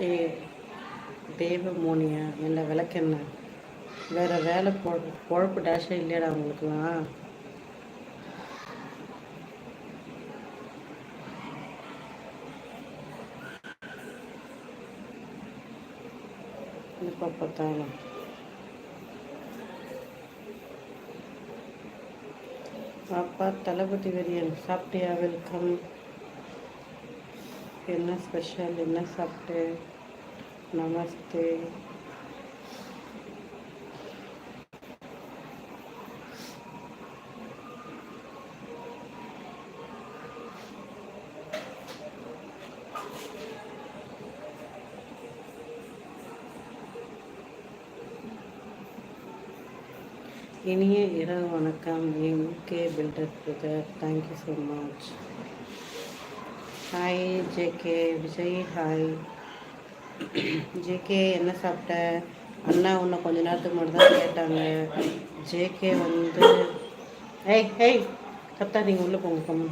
ஏ தேவமோனியா இல்லை என்ன வேறு வேலை பொ பொழப்பு டேஷே இல்லையாடா உங்களுக்குலாம் எப்போ பார்த்தாலும் பாப்பா தளபதி வெறியன் சாப்பிட்டியா? வெல்கம் என்ன ஸ்பெஷல் என்ன சாப்பிட்டு? நமஸ்தே இனிய இரவு வணக்கம். M K builder brother thank you so much hi J K Vijay hi J K என்ன சாப்பிட்ட? அண்ணா உன்னை கொஞ்ச நேரத்துக்கு முன்னாடி தான் கேட்டாங்க. ஜேகே வந்து ஏய் ஏய் கத்தா நீங்கள் உள்ளே போங்க கம்மு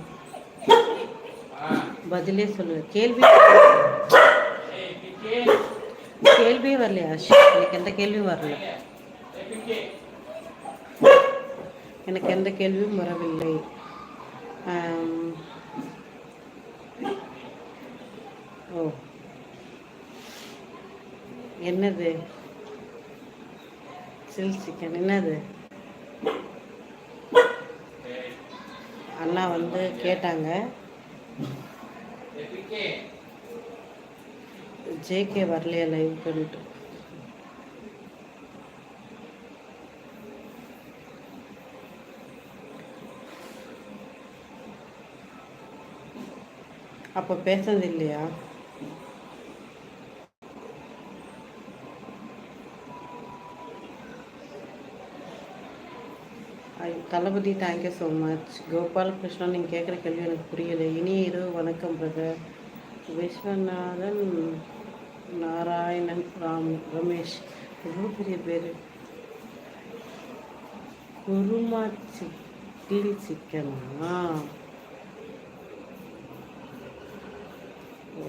பதிலே சொல்லு கேள்வி கேள்வியே வரலையா? எனக்கு எந்த கேள்வியும் வரல. எனக்கு எந்த கேள்வியும் வரவில்லை. ஓ. என்னது? சில் சிக்கன் என்னது? அண்ணா வந்து கேட்டாங்க. ஜேகே வரலையா லைவ் பண்ணிட்டு. அப்போ பேசுனது இல்லையா? Thalapathy thank you so much Gopalakrishnan நீங்கள் கேட்குற கேள்வி எனக்கு புரியலை. இனி இரவு வணக்கம் பிரதர் விஸ்வநாதன் நாராயணன் ராம் ரமேஷ். எவ்வளோ பெரிய பேர்? குருமா சிக்கில் சிக்கனா?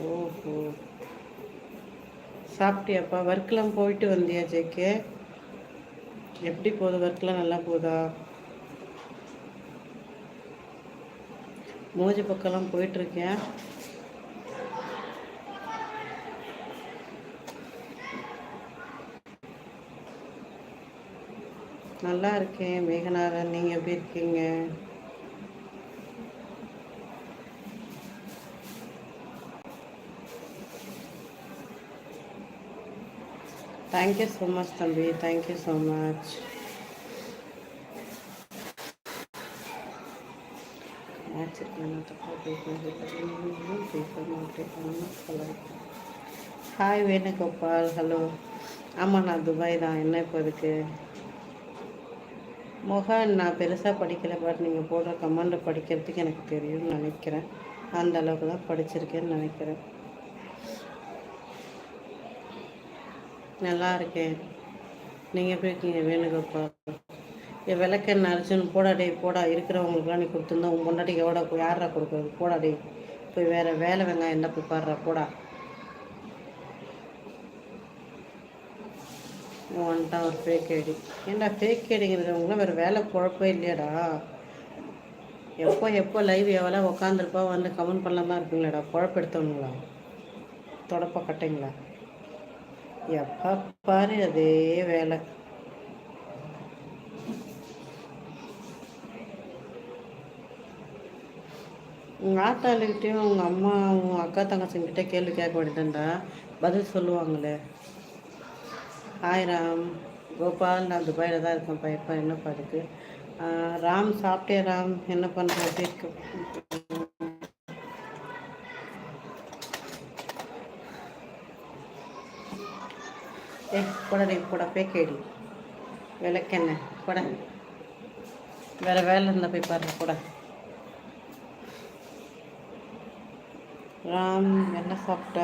ஓஹோ. சாப்பிட்டியாப்பா? ஒர்க்கெலாம் போயிட்டு வந்தியா ஜேகே எப்படி போகுது? ஒர்க்லாம் நல்லா போதா மோஜி பக்கம்லாம் போயிட்டுருக்கேன். நல்லா இருக்கேன் மேகநாதன். நீங்கள் எப்படி இருக்கீங்க? தேங்க்யூ ஸோ மச் தம்பி. Thank you so much hi Venugopal hello ஆமாம் நான் துபாய் தான். என்ன இப்போ இருக்கு? மோகன் நான் பெருசாக படிக்கலை பட் நீங்கள் போடுற கமெண்டை படிக்கிறதுக்கு எனக்கு தெரியும்னு நினைக்கிறேன். அந்த அளவுக்கு தான் படிச்சிருக்கேன்னு நினைக்கிறேன். நல்லா இருக்கேன். நீங்கள் எப்படி இருக்கீங்க வேணுகோபால்? என் விளக்கெண்ண அரிசன் போடா டேய் போடா இருக்கிறவங்களுக்குலாம் நீ கொடுத்துருந்தா உன் பொண்டாட்டிக்கு எவ்வளோ யாரா கொடுக்குறது? போடா போய் வேறு வேலை வெங்காயம் என்ன போய் பாடுறா? போடா. வந்துட்டான் ஒரு ஃபேக் ஐடி ஏன்டா ஃபேக் ஐடிங்கிறவங்களாம் வேறு வேலை குழப்பே இல்லையாடா. எப்போ எப்போ லைவ் எவ்வளோ உக்காந்துருப்பா வந்து கமெண்ட் பண்ணலாமா குழப்ப குழப்பெடுத்தவங்களா தொடப்ப கட்டைங்களா? எப்போ பாரு அதே வேலை. உங்கள் ஆத்தாளுக்கிட்டேயும் உங்கள் அம்மா உங்கள் அக்கா தங்கச்சிங்கிட்ட கேள்வி கேட்க வேண்டியதுண்டா? பதில் சொல்லுவாங்களே. ஆயிரம். ராம் கோபால் நான் துபாயில் தான் இருக்கேன். பையப்பா என்னப்பா இருக்கு? ராம் சாப்பிட்டே ராம்? என்ன பண்ணுற அப்படி இருக்கு? ஏ கூட போய் பேக்கேடி விளக்கெண்ண கூட வேறு வேலை இருந்தால் போய் பாருங்க கூட ராம் என்ன சாப்பிட்ட?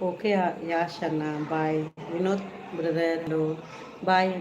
ஓகே யாஷ் அண்ணா bye Vinod brother hello bye